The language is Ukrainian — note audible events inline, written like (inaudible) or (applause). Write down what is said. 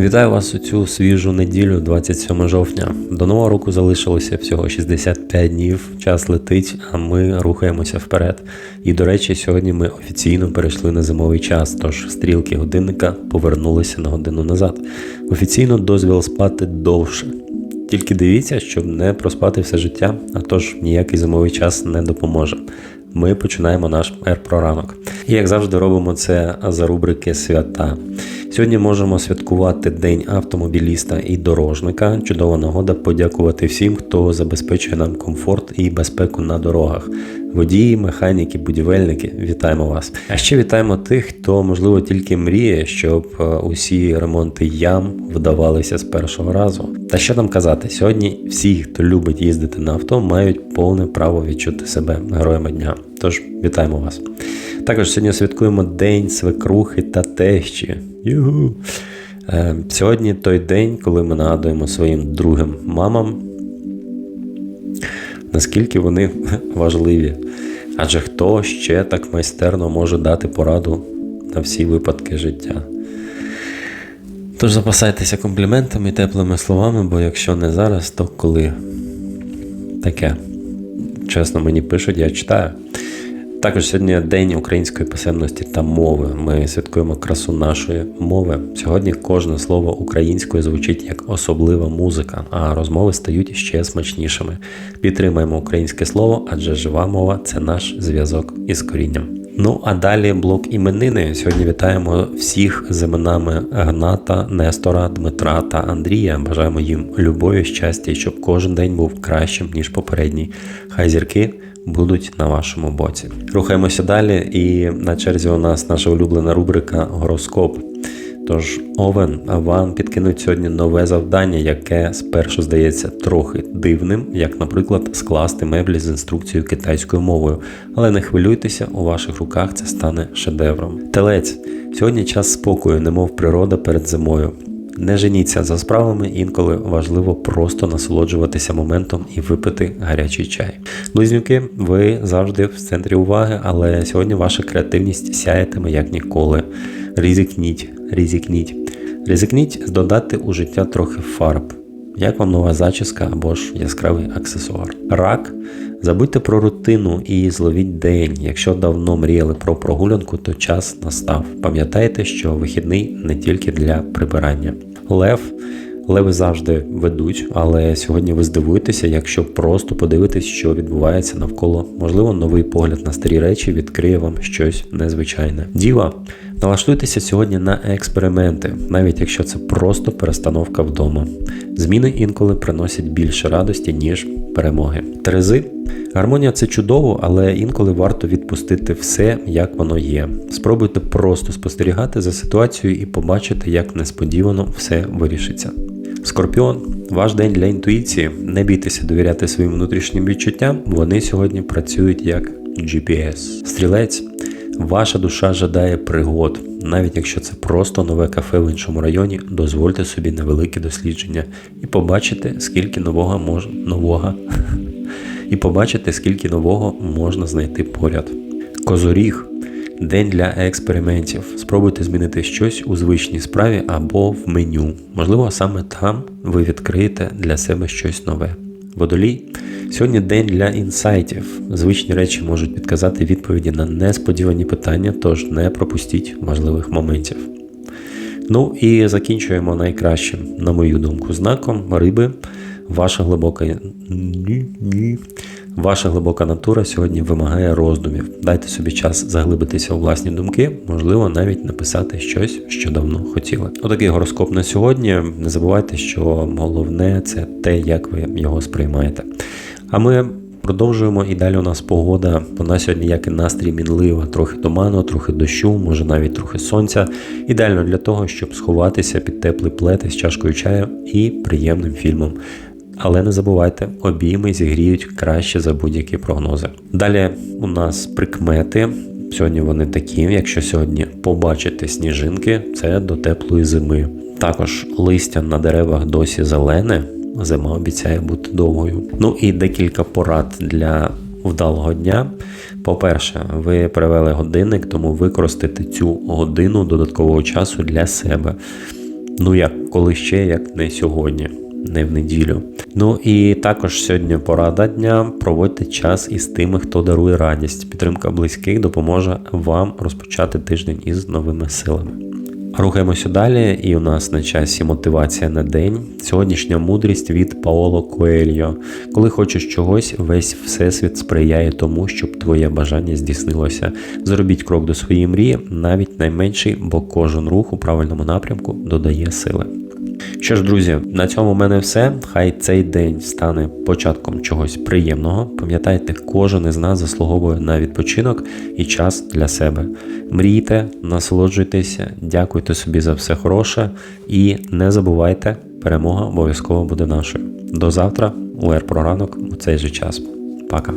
Вітаю вас у цю свіжу неділю, 27 жовтня. До нового року залишилося всього 65 днів. Час летить, а ми рухаємося вперед. І до речі, сьогодні ми офіційно перейшли на зимовий час, тож стрілки годинника повернулися на годину назад. Офіційно дозвіл спати довше. Тільки дивіться, щоб не проспати все життя, а тож ніякий зимовий час не допоможе. Ми починаємо наш ер-проранок. І як завжди робимо це за рубрики свята. Сьогодні можемо святкувати День автомобіліста і дорожника. Чудова нагода подякувати всім, хто забезпечує нам комфорт і безпеку на дорогах. Водії, механіки, будівельники, вітаємо вас. А ще вітаємо тих, хто, можливо, тільки мріє, щоб е, усі ремонти ям вдавалися з першого разу. Та що там казати, сьогодні всі, хто любить їздити на авто, мають повне право відчути себе героями дня. Тож вітаємо вас. Також сьогодні святкуємо День свекрухи та тещі. Югу! Е, Сьогодні той день, коли ми нагадуємо своїм другим мамам, наскільки вони (laughs) важливі. Адже хто ще так майстерно може дати пораду на всі випадки життя. Тож запасайтеся компліментами і теплими словами, бо якщо не зараз, то коли таке. Чесно, мені пишуть, я читаю. Також сьогодні День української писемності та мови. Ми святкуємо красу нашої мови. Сьогодні кожне слово українською звучить як особлива музика, а розмови стають ще смачнішими. Підтримаємо українське слово, адже жива мова це наш зв'язок із корінням. Ну а далі блок іменини. Сьогодні вітаємо всіх з іменами Гната, Нестора, Дмитра та Андрія. Бажаємо їм любові, щастя, щоб кожен день був кращим ніж попередній. Хай зірки будуть на вашому боці. Рухаємося далі, і на черзі у нас наша улюблена рубрика Гороскоп. Тож, Овен, вам підкинуть сьогодні нове завдання, яке спершу здається трохи дивним, як, наприклад, скласти меблі з інструкцією китайською мовою. Але не хвилюйтеся, у ваших руках це стане шедевром. Телець, сьогодні час спокою, немов природа перед зимою. Не женіться за справами, інколи важливо просто насолоджуватися моментом і випити гарячий чай. Близнюки, ви завжди в центрі уваги, але сьогодні ваша креативність сяятиме як ніколи. Ризикніть, ризикніть. Ризикніть додати у життя трохи фарб. Як вам нова зачіска або ж яскравий аксесуар? Рак. Забудьте про рутину і зловіть день. Якщо давно мріяли про прогулянку, то час настав. Пам'ятайте, що вихідний не тільки для прибирання. Лев. Леви завжди ведуть, але сьогодні ви здивуєтеся, якщо просто подивитесь, що відбувається навколо. Можливо, новий погляд на старі речі відкриє вам щось незвичайне. Діва, налаштуйтеся сьогодні на експерименти, навіть якщо це просто перестановка вдома. Зміни інколи приносять більше радості, ніж перемоги. Терези. Гармонія це чудово, але інколи варто відпустити все, як воно є. Спробуйте просто спостерігати за ситуацією і побачити, як несподівано все вирішиться. Скорпіон, ваш день для інтуїції. Не бійтеся довіряти своїм внутрішнім відчуттям, вони сьогодні працюють як GPS. Стрілець, ваша душа жадає пригод. Навіть якщо це просто нове кафе в іншому районі, дозвольте собі невелике дослідження і побачите, скільки нового мож... нового (laughs) і побачите, скільки нового можна знайти поряд. Козоріг день для експериментів. Спробуйте змінити щось у звичній справі або в меню. Можливо, саме там ви відкриєте для себе щось нове. Водолій. Сьогодні день для інсайтів. Звичні речі можуть підказати відповіді на несподівані питання, тож не пропустіть важливих моментів. Ну і закінчуємо найкращим, на мою думку, знаком риби. Ваша глибока ні, ні. Ваша глибока натура сьогодні вимагає роздумів. Дайте собі час заглибитися у власні думки, можливо, навіть написати щось, що давно хотіли. Отакий гороскоп на сьогодні. Не забувайте, що головне це те, як ви його сприймаєте. А ми продовжуємо і далі у нас погода. Вона сьогодні, як і настрій, мінлива, трохи туману, трохи дощу, може навіть трохи сонця. Ідеально для того, щоб сховатися під теплий плед із чашкою чаю і приємним фільмом. Але не забувайте, обійми зігріють краще за будь-які прогнози. Далі у нас прикмети. Сьогодні вони такі, якщо сьогодні побачите сніжинки, це до теплої зими. Також листя на деревах досі зелене, зима обіцяє бути довгою. Ну і декілька порад для вдалого дня. По-перше, ви перевели годинник, тому використайте цю годину додаткового часу для себе. Ну як коли ще, як не сьогодні, не в неділю. Ну і також сьогодні порада дня. Проводьте час із тими, хто дарує радість. Підтримка близьких допоможе вам розпочати тиждень із новими силами. Рухаємося далі, і у нас на часі мотивація на день. Сьогоднішня мудрість від Паоло Коельо. Коли хочеш чогось, весь всесвіт сприяє тому, щоб твоє бажання здійснилося. Зробіть крок до своєї мрії, навіть найменший, бо кожен рух у правильному напрямку додає сили. Що ж, друзі, на цьому в мене все. Хай цей день стане початком чогось приємного. Пам'ятайте, кожен із нас заслуговує на відпочинок і час для себе. Мрійте, насолоджуйтеся, дякуйте собі за все хороше і не забувайте, перемога обов'язково буде нашою. До завтра, УР про ранок у цей же час. Пока.